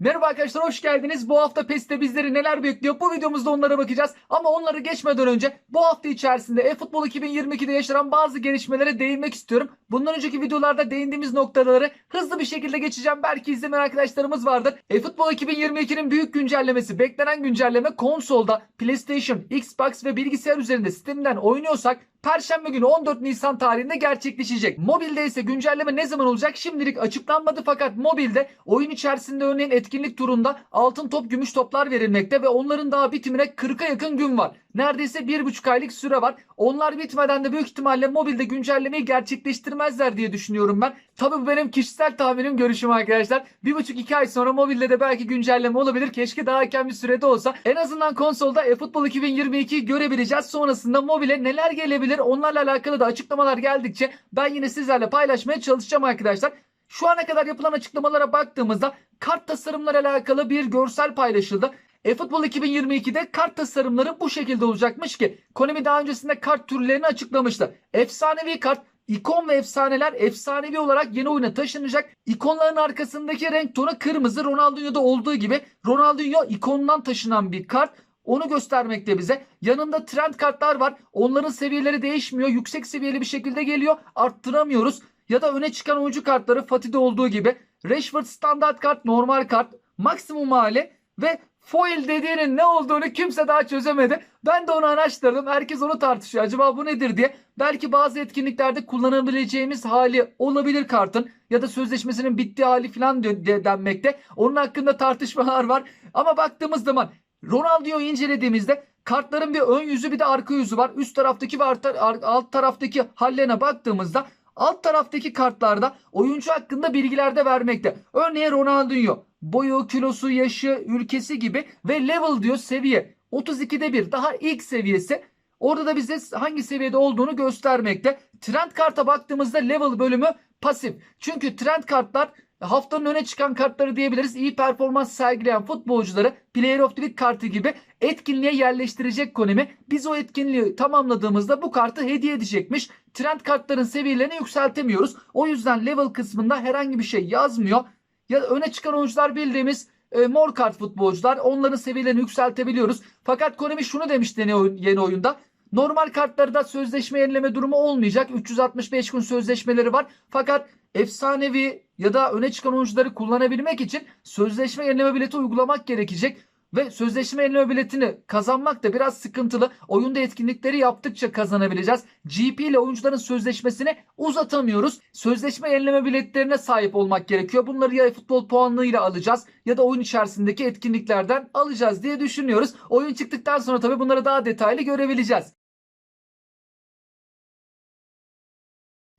Merhaba arkadaşlar hoş geldiniz. Bu hafta PES'te bizleri neler bekliyor? Bu videomuzda onlara bakacağız. Ama onları geçmeden önce bu hafta içerisinde eFootball 2022'de yaşanan bazı gelişmelere değinmek istiyorum. Bundan önceki videolarda değindiğimiz noktaları hızlı bir şekilde geçeceğim. Belki izlemeyen arkadaşlarımız vardır. eFootball 2022'nin büyük güncellemesi, beklenen güncelleme konsolda, PlayStation, Xbox ve bilgisayar üzerinde Steam'den oynuyorsak Perşembe günü 14 Nisan tarihinde gerçekleşecek. Mobilde ise güncelleme ne zaman olacak şimdilik açıklanmadı fakat mobilde oyun içerisinde örneğin etkinlik turunda altın top gümüş toplar verilmekte ve onların daha bitimine 40'a yakın gün var. Neredeyse 1,5 aylık süre var. Onlar bitmeden de büyük ihtimalle mobilde güncellemeyi gerçekleştirmezler diye düşünüyorum ben. Tabii bu benim kişisel tahminim görüşüm arkadaşlar. 1,5-2 ay sonra mobilde de belki güncelleme olabilir. Keşke daha erken bir sürede olsa. En azından konsolda eFootball 2022'yi görebileceğiz. Sonrasında mobile neler gelebilir onlarla alakalı da açıklamalar geldikçe ben yine sizlerle paylaşmaya çalışacağım arkadaşlar. Şu ana kadar yapılan açıklamalara baktığımızda kart tasarımları alakalı bir görsel paylaşıldı. eFootball 2022'de kart tasarımları bu şekilde olacakmış ki Konami daha öncesinde kart türlerini açıklamıştı. Efsanevi kart, ikon ve efsaneler efsanevi olarak yeni oyuna taşınacak. İkonların arkasındaki renk tonu kırmızı Ronaldinho'da olduğu gibi Ronaldinho ikonundan taşınan bir kart. Onu göstermekte bize. Yanında trend kartlar var. Onların seviyeleri değişmiyor. Yüksek seviyeli bir şekilde geliyor. Arttıramıyoruz. Ya da öne çıkan oyuncu kartları Fatih'de olduğu gibi. Rashford standart kart, normal kart, maksimum hali ve foil dediğinin ne olduğunu kimse daha çözemedi. Ben de onu araştırdım. Herkes onu tartışıyor. Acaba bu nedir diye. Belki bazı etkinliklerde kullanabileceğimiz hali olabilir kartın. Ya da sözleşmesinin bittiği hali falan de- de- denmekte. Onun hakkında tartışmalar var. Ama baktığımız zaman Ronaldinho'yu incelediğimizde kartların bir ön yüzü bir de arka yüzü var. Üst taraftaki ve alt taraftaki hallerine baktığımızda alt taraftaki kartlarda oyuncu hakkında bilgiler de vermekte. Örneğin Ronaldinho boyu, kilosu, yaşı, ülkesi gibi ve level diyor seviye. 32'de bir daha ilk seviyesi. Orada da bize hangi seviyede olduğunu göstermekte. Trend karta baktığımızda level bölümü pasif. Çünkü trend kartlar haftanın öne çıkan kartları diyebiliriz. İyi performans sergileyen futbolcuları Player of the Week kartı gibi etkinliğe yerleştirecek Konami. Biz o etkinliği tamamladığımızda bu kartı hediye edecekmiş. Trend kartların seviyelerini yükseltemiyoruz. O yüzden level kısmında herhangi bir şey yazmıyor. Ya öne çıkan oyuncular bildiğimiz e, mor kart futbolcular. Onların seviyelerini yükseltebiliyoruz. Fakat Konami şunu demişti yeni, oyun, yeni oyunda. Normal kartlarda sözleşme yenileme durumu olmayacak. 365 gün sözleşmeleri var. Fakat efsanevi ya da öne çıkan oyuncuları kullanabilmek için sözleşme yenileme bileti uygulamak gerekecek. Ve sözleşme yenileme biletini kazanmak da biraz sıkıntılı. Oyunda etkinlikleri yaptıkça kazanabileceğiz. GP ile oyuncuların sözleşmesini uzatamıyoruz. Sözleşme yenileme biletlerine sahip olmak gerekiyor. Bunları ya futbol puanlığıyla alacağız ya da oyun içerisindeki etkinliklerden alacağız diye düşünüyoruz. Oyun çıktıktan sonra tabii bunları daha detaylı görebileceğiz.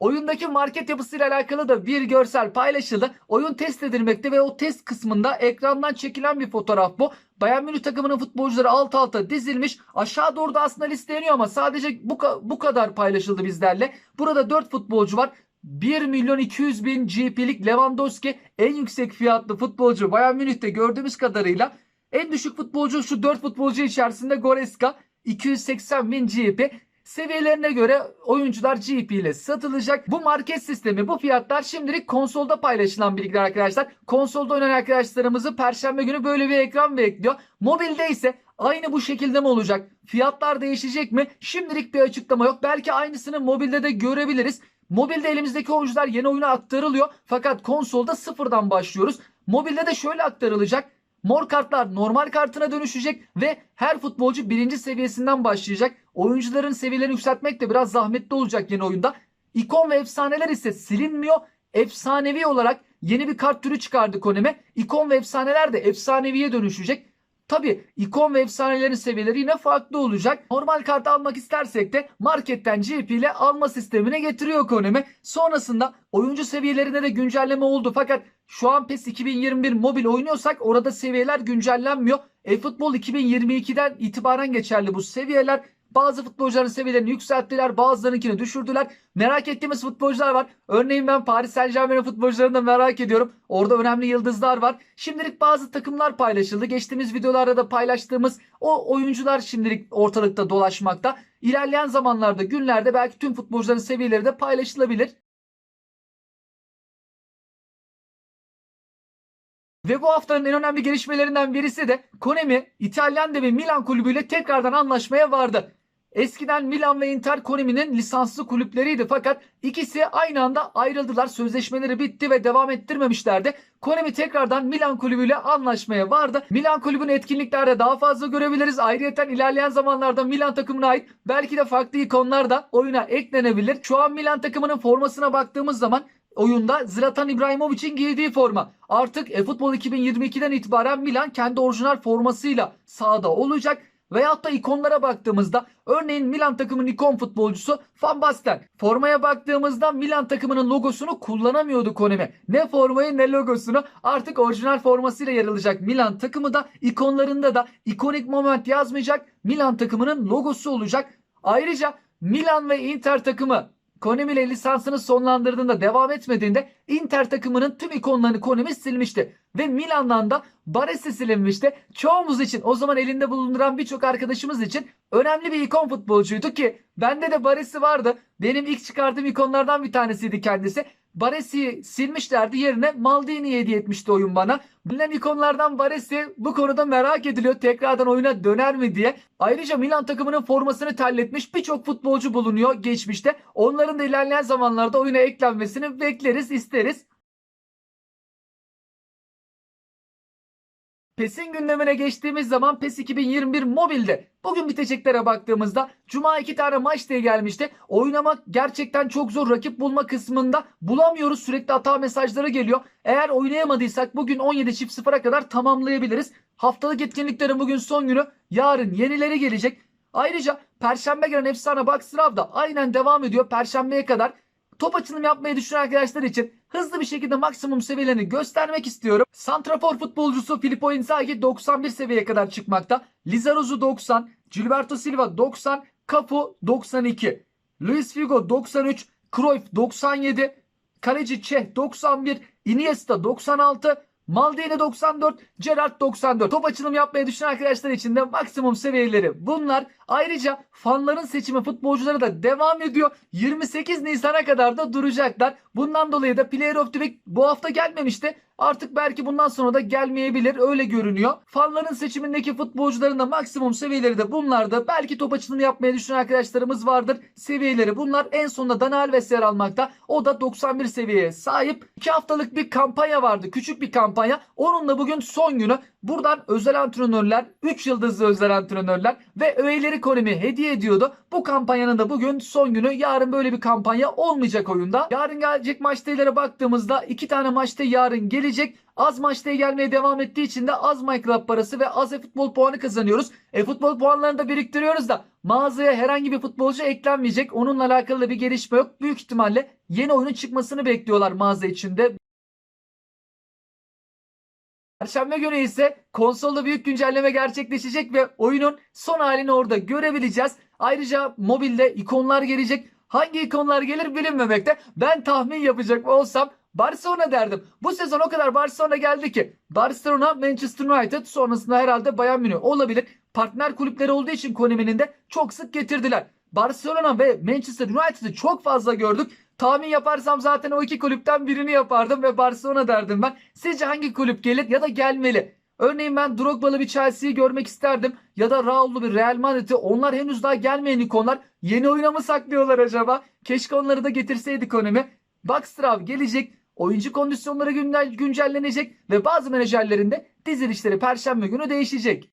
Oyundaki market yapısıyla alakalı da bir görsel paylaşıldı. Oyun test edilmekte ve o test kısmında ekrandan çekilen bir fotoğraf bu. Bayern Münih takımının futbolcuları alt alta dizilmiş. Aşağı doğru da aslında listeleniyor ama sadece bu, bu kadar paylaşıldı bizlerle. Burada 4 futbolcu var. 1 milyon 200 bin GP'lik Lewandowski en yüksek fiyatlı futbolcu Bayern Münih'te gördüğümüz kadarıyla. En düşük futbolcu şu 4 futbolcu içerisinde Goreska 280 bin GP. Seviyelerine göre oyuncular GP ile satılacak. Bu market sistemi, bu fiyatlar şimdilik konsolda paylaşılan bilgiler arkadaşlar. Konsolda oynayan arkadaşlarımızı perşembe günü böyle bir ekran bekliyor. Mobilde ise aynı bu şekilde mi olacak? Fiyatlar değişecek mi? Şimdilik bir açıklama yok. Belki aynısını mobilde de görebiliriz. Mobilde elimizdeki oyuncular yeni oyuna aktarılıyor. Fakat konsolda sıfırdan başlıyoruz. Mobilde de şöyle aktarılacak. Mor kartlar normal kartına dönüşecek ve her futbolcu birinci seviyesinden başlayacak. Oyuncuların seviyelerini yükseltmek de biraz zahmetli olacak yeni oyunda. İkon ve efsaneler ise silinmiyor. Efsanevi olarak yeni bir kart türü çıkardı Konami. İkon ve efsaneler de efsaneviye dönüşecek. Tabi ikon ve efsanelerin seviyeleri yine farklı olacak. Normal kart almak istersek de marketten GP ile alma sistemine getiriyor Konami. Sonrasında oyuncu seviyelerinde de güncelleme oldu. Fakat şu an PES 2021 mobil oynuyorsak orada seviyeler güncellenmiyor. eFootball 2022'den itibaren geçerli bu seviyeler. Bazı futbolcuların seviyelerini yükselttiler. Bazılarınkini düşürdüler. Merak ettiğimiz futbolcular var. Örneğin ben Paris Saint Germain futbolcularını da merak ediyorum. Orada önemli yıldızlar var. Şimdilik bazı takımlar paylaşıldı. Geçtiğimiz videolarda da paylaştığımız o oyuncular şimdilik ortalıkta dolaşmakta. İlerleyen zamanlarda günlerde belki tüm futbolcuların seviyeleri de paylaşılabilir. Ve bu haftanın en önemli gelişmelerinden birisi de Konemi İtalyan devi Milan kulübüyle tekrardan anlaşmaya vardı. Eskiden Milan ve Inter Konemi'nin lisanslı kulüpleriydi fakat ikisi aynı anda ayrıldılar. Sözleşmeleri bitti ve devam ettirmemişlerdi. Konemi tekrardan Milan kulübüyle anlaşmaya vardı. Milan kulübünü etkinliklerde daha fazla görebiliriz. Ayrıca ilerleyen zamanlarda Milan takımına ait belki de farklı ikonlar da oyuna eklenebilir. Şu an Milan takımının formasına baktığımız zaman oyunda Zlatan İbrahimovic'in giydiği forma. Artık eFootball 2022'den itibaren Milan kendi orijinal formasıyla sahada olacak. Veyahut da ikonlara baktığımızda örneğin Milan takımının ikon futbolcusu Van Basten. Formaya baktığımızda Milan takımının logosunu kullanamıyordu Konemi. Ne formayı ne logosunu artık orijinal formasıyla yer alacak Milan takımı da ikonlarında da ikonik moment yazmayacak Milan takımının logosu olacak. Ayrıca Milan ve Inter takımı Konami ile lisansını sonlandırdığında devam etmediğinde Inter takımının tüm ikonlarını Konami silmişti. Ve Milan'dan da Baresi silinmişti. Çoğumuz için o zaman elinde bulunduran birçok arkadaşımız için önemli bir ikon futbolcuydu ki bende de Baresi vardı. Benim ilk çıkardığım ikonlardan bir tanesiydi kendisi. Baresi'yi silmişlerdi yerine Maldini'yi hediye etmişti oyun bana. Bilinen ikonlardan Baresi bu konuda merak ediliyor. Tekrardan oyuna döner mi diye. Ayrıca Milan takımının formasını terletmiş birçok futbolcu bulunuyor geçmişte. Onların da ilerleyen zamanlarda oyuna eklenmesini bekleriz isteriz. PES'in gündemine geçtiğimiz zaman PES 2021 mobilde bugün biteceklere baktığımızda Cuma iki tane maç diye gelmişti. Oynamak gerçekten çok zor rakip bulma kısmında bulamıyoruz sürekli hata mesajları geliyor. Eğer oynayamadıysak bugün 17.00'a kadar tamamlayabiliriz. Haftalık etkinliklerin bugün son günü yarın yenileri gelecek. Ayrıca Perşembe gelen efsane Box Sırav da aynen devam ediyor. Perşembeye kadar top açılım yapmayı düşünen arkadaşlar için hızlı bir şekilde maksimum seviyelerini göstermek istiyorum. Santrafor futbolcusu Filippo Inzaghi 91 seviyeye kadar çıkmakta. Lizarazu 90, Gilberto Silva 90, Cafu 92, Luis Figo 93, Cruyff 97, Kaleci Çeh 91, Iniesta 96, Maldini 94, Gerrard 94. Top açılım yapmayı düşünen arkadaşlar için de maksimum seviyeleri bunlar. Ayrıca fanların seçimi futbolcuları da devam ediyor. 28 Nisan'a kadar da duracaklar. Bundan dolayı da Player of the Week bu hafta gelmemişti. Artık belki bundan sonra da gelmeyebilir öyle görünüyor. Fanların seçimindeki futbolcuların da maksimum seviyeleri de bunlarda. Belki top açılımı yapmaya düşünen arkadaşlarımız vardır. Seviyeleri bunlar. En sonunda Dani Alves yer almakta. O da 91 seviyeye sahip. 2 haftalık bir kampanya vardı. Küçük bir kampanya. Onunla bugün son günü. Buradan özel antrenörler, 3 yıldızlı özel antrenörler ve öğeleri Konemi hediye ediyordu. Bu kampanyanın da bugün son günü. Yarın böyle bir kampanya olmayacak oyunda. Yarın gelecek maçlara baktığımızda 2 tane maçta yarın gelecek. Az maçta gelmeye devam ettiği için de az MyClub parası ve az e-futbol puanı kazanıyoruz. E-futbol puanlarını da biriktiriyoruz da mağazaya herhangi bir futbolcu eklenmeyecek. Onunla alakalı da bir gelişme yok. Büyük ihtimalle yeni oyunun çıkmasını bekliyorlar mağaza içinde. Perşembe günü ise konsolda büyük güncelleme gerçekleşecek ve oyunun son halini orada görebileceğiz. Ayrıca mobilde ikonlar gelecek. Hangi ikonlar gelir bilinmemekte. Ben tahmin yapacak olsam Barcelona derdim. Bu sezon o kadar Barcelona geldi ki. Barcelona, Manchester United sonrasında herhalde Bayern Münih olabilir. Partner kulüpleri olduğu için Konami'nin de çok sık getirdiler. Barcelona ve Manchester United'ı çok fazla gördük. Tahmin yaparsam zaten o iki kulüpten birini yapardım ve Barcelona derdim ben. Sizce hangi kulüp gelir ya da gelmeli? Örneğin ben Drogba'lı bir Chelsea'yi görmek isterdim. Ya da Raul'lu bir Real Madrid'i. Onlar henüz daha gelmeyen ikonlar. Yeni oyuna mı saklıyorlar acaba? Keşke onları da getirseydi ekonomi. Backstrav gelecek. Oyuncu kondisyonları güncel, güncellenecek. Ve bazı menajerlerin de dizilişleri perşembe günü değişecek.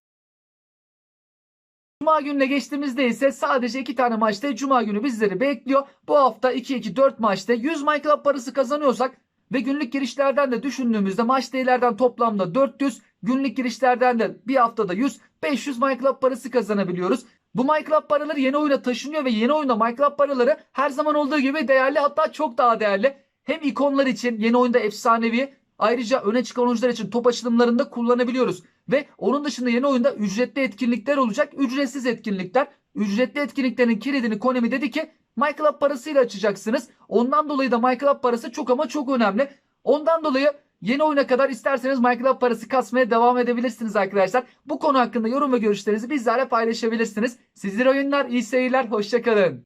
Cuma gününe geçtiğimizde ise sadece 2 tane maçta Cuma günü bizleri bekliyor. Bu hafta 2-2-4 maçta 100 MyClub parası kazanıyorsak ve günlük girişlerden de düşündüğümüzde maç değerlerden toplamda 400, günlük girişlerden de bir haftada 100, 500 MyClub parası kazanabiliyoruz. Bu MyClub paraları yeni oyuna taşınıyor ve yeni oyunda MyClub paraları her zaman olduğu gibi değerli hatta çok daha değerli. Hem ikonlar için yeni oyunda efsanevi ayrıca öne çıkan oyuncular için top açılımlarında kullanabiliyoruz. Ve onun dışında yeni oyunda ücretli etkinlikler olacak. Ücretsiz etkinlikler. Ücretli etkinliklerin kilidini Konami dedi ki MyClub parasıyla açacaksınız. Ondan dolayı da MyClub parası çok ama çok önemli. Ondan dolayı yeni oyuna kadar isterseniz MyClub parası kasmaya devam edebilirsiniz arkadaşlar. Bu konu hakkında yorum ve görüşlerinizi bizlerle paylaşabilirsiniz. Sizlere oyunlar, iyi seyirler, hoşçakalın.